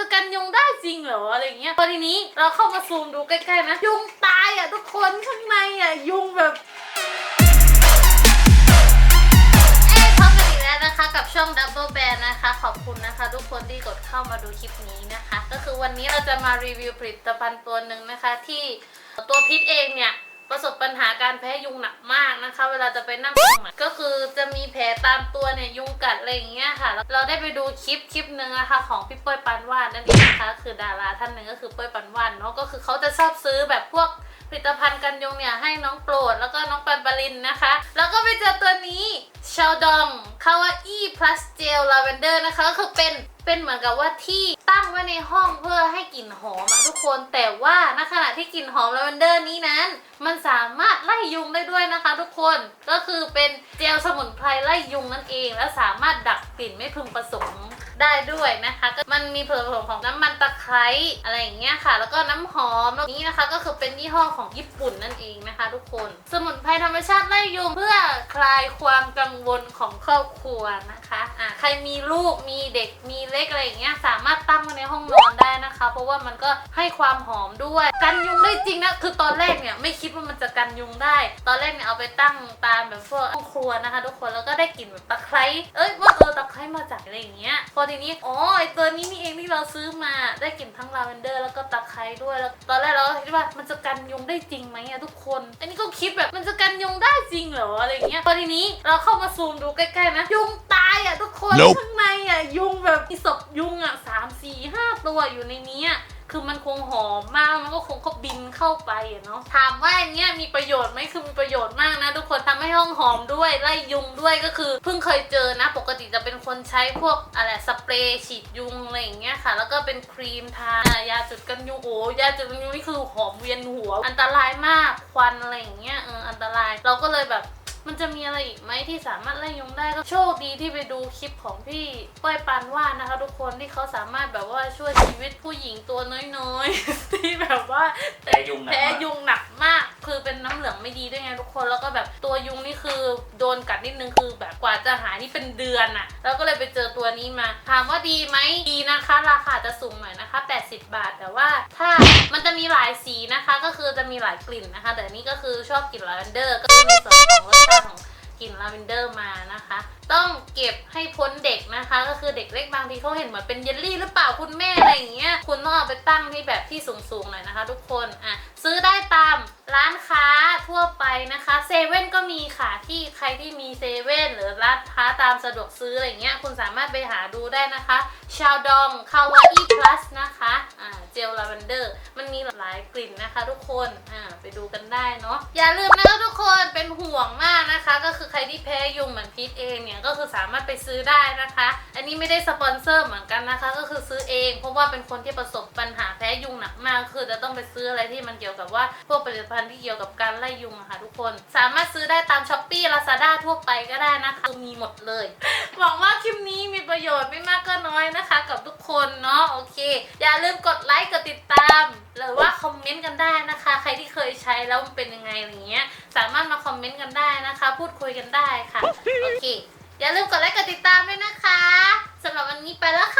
จะกันยุงได้จริงเหรออะไรเงี้ยพอทีนี้เราเข้ามาซูมดูใกล้ๆนะยุงตายอะทุกคนข้างในอะยุงแบบเอ้ยพบกันอีแล้วนะคะกับช่อง Double Band นะคะ ขอบคุณนะคะ ทุกคนที่กดเข้ามาดูคลิปนี้นะคะ ก็คือวันนี้เราจะมารีวิวผลิตภัณฑ์ตัวหนึ่งนะคะ ที่ตัวพิษเองเนี่ย ประสบปัญหาการแพ้ยุงหนักมากนะคะ เวลาจะไปนั่งตรงไหนก็คือจะมีแผลตามตัวเนี่ยยุงกัดอะไรอย่างเงี้ยค่ะ เราได้ไปดูคลิปคลิปหนึ่งนะคะของพี่เป้ยปันวาดนั่นเองนะคะ คือดาราท่านหนึ่งก็คือเป้ยปันวาดเนาะก็คือเขาจะชอบซื้อแบบพวกผลิตภัณฑ์กันยุงเนี่ยให้น้องโปรดแล้วก็น้องปันปรินนะคะ แล้วก็ไปเจอตัวนี้ชาวดองคาวาอี้พลัสเจลลาเวนเดอร์นะคะก็คือเป็นเป็นเหมือนกับว่าที่ตั้งไว้ในห้อง กลิ่นหอมอะทุกคนแต่ว่าณขณะที่กลิ่นหอมลาเวนเดอร์นี้นั้น มันสามารถไล่ยุงได้ด้วยนะคะ ทุกคนก็คือเป็นเจลสมุนไพรไล่ยุงนั่นเอง และสามารถดักกลิ่นไม่พึงประสงค์ได้ด้วยนะคะก็มันมีส่วนผสมของน้ำมันตะไคร้อะไรอย่างเงี้ยค่ะ แล้วก็น้ำหอมแล้วนี้นะคะก็คือเป็นยี่ห้อของญี่ปุ่นนั่นเองนะคะ ทุกคน สมุนไพรธรรมชาติไล่ยุงเพื่อคลายความกังวลของครอบครัวนะคะอะใครมีลูกมีเด็กมีเล็กอะไรอย่างเงี้ยสามารถตั้งไว้ในห้องนอนได้นะคะ ราะว่ามันก็ให้ความหอมด้วย กันยุงได้จริงนะ คือตอนแรกเนี่ยไม่คิดว่ามันจะกันยุงได้ ตอนแรกเนี่ยเอาไปตั้งตามแบบพวกห้องครัวนะคะ ทุกคนแล้วก็ได้กลิ่นแบบตะไคร้เอ้ยว่าเออตะไคร้มาจากอะไรอย่างเงี้ย พอทีนี้อ๋อไอตัวนี้นี่เองที่เราซื้อมาได้กลิ่นทั้งลาเวนเดอร์แล้วก็ตะไคร้ด้วยแล้ว ตอนแรกเราก็คิดว่ามันจะกันยุงได้จริงไหมอะทุกคน อันนี้ก็คิดแบบมันจะกันยุงได้จริงเหรออะไรอย่างเงี้ยพอทีนี้เราเข้ามาซูมดูใกล้ๆนะยุงตายอะทุกคน Nope ข้างในอะยุงแบบมีศพยุงอะสามสี่ห้าตัวอยู่ในนี้อะคือมันคงหอมมากมันก็คงเขาบินเข้าไปอะเนาะถามว่าอันเนี้ยมีประโยชน์ไหมคือมีประโยชน์มากนะทุกคนทำให้ห้องหอมด้วยไล่ยุงด้วยก็คือเพิ่งเคยเจอนะ ปกติจะเป็นคนใช้พวกอะไรสเปรย์ฉีดยุงอะไรอย่างเงี้ยค่ะ แล้วก็เป็นครีมทาอ่ายาจุดกันยุงโอ้ยาจุดกันยุงนี่คือหอมเวียนหัว อันตรายมากควันอะไรอย่างเงี้ยเอออันตรายเราก็เลยแบบ มันจะมีอะไรอีกไหมที่สามารถไล่ยุงได้ก็โชคดีที่ไปดูคลิปของพี่เป้ยปานวาดนะคะ ทุกคนที่เขาสามารถแบบว่าช่วยชีวิตผู้หญิงตัวน้อยๆ ที่แบบว่าแพ้ยุงหนักแพ้มาก ยุงหนักมาก คือเป็นน้ำเหลืองไม่ดีด้วยไงทุกคนแล้วก็แบบตัวยุงนี่คือโดนกัดนิดนึงคือแบบกว่าจะหายนี่เป็นเดือนอะแล้วก็เลยไปเจอตัวนี้มา ถามว่าดีไหมดีนะคะ ราคาจะสูงหน่อยนะคะ 80 บาทแต่ว่าถ้า มันจะมีหลายสีนะคะ ก็คือจะมีหลายกลิ่นนะคะ แต่นนี้ก็คือชอบกลิ่นลาเวนเดอร์ ก็จะมีส่วนของรสชาติของกลิ่นลาเวนเดอร์มานะคะ ต้องเก็บให้พ้นเด็กนะคะ ก็คือเด็กเล็กบางทีเขาเห็นเหมือนเป็นเยลลี่หรือเปล่าคุณแม่อะไรอย่างเงี้ย คุณต้องเอาไปตั้งที่แบบที่สูงๆหน่อยนะคะ ทุกคน อะ ซื้อได้ตามร้านค้าทั่วไปนะคะเซเว่นก็มีค่ะที่ใครที่มีเซเว่นหรือร้านค้าตามสะดวกซื้ออะไรเงี้ย คุณสามารถไปหาดูได้นะคะ ชาวดองคาวาอีพลัสนะคะอ่าเจลลาเวนเดอร์มันมีหลายกลิ่นนะคะ ทุกคนอ่าไปดูกันได้เนาะอย่าลืมนะคะทุกคนเป็นห่วงมากนะคะ ก็คือใครที่แพ้ยุงเหมือนพีทเองเนี่ยก็คือสามารถไปซื้อได้นะคะ อันนี้ไม่ได้สปอนเซอร์เหมือนกันนะคะ ก็คือซื้อเองเพราะว่าเป็นคนที่ประสบปัญหาแพ้ยุงหนักมากคือจะต้องไปซื้ออะไรที่มันเกี่ยวกับว่าพวกผลิตภัณฑ์ที่เกี่ยวกับการไล่ยุงอะค่ะทุกคน สามารถซื้อได้ตามช้อปปี้ลาซาด้าทั่วไปก็ได้นะคะมีหมดเลยหวังว่าคลิปนี้มีประโยชน์ไม่มากก็น้อยนะคะกับทุกคนเนาะโอเค อย่าลืมกดไลค์กดติดตาม หรือว่าคอมเมนต์กันได้นะคะ ใครที่เคยใช้แล้วมันเป็นยังไงอะไรเงี้ย สามารถมาคอมเมนต์กันได้นะคะ พูดคุยกันได้ค่ะโอเค อย่าลืมกดไลค์กดติดตามด้วยนะคะสำหรับวันนี้ไปแล้วค่ะ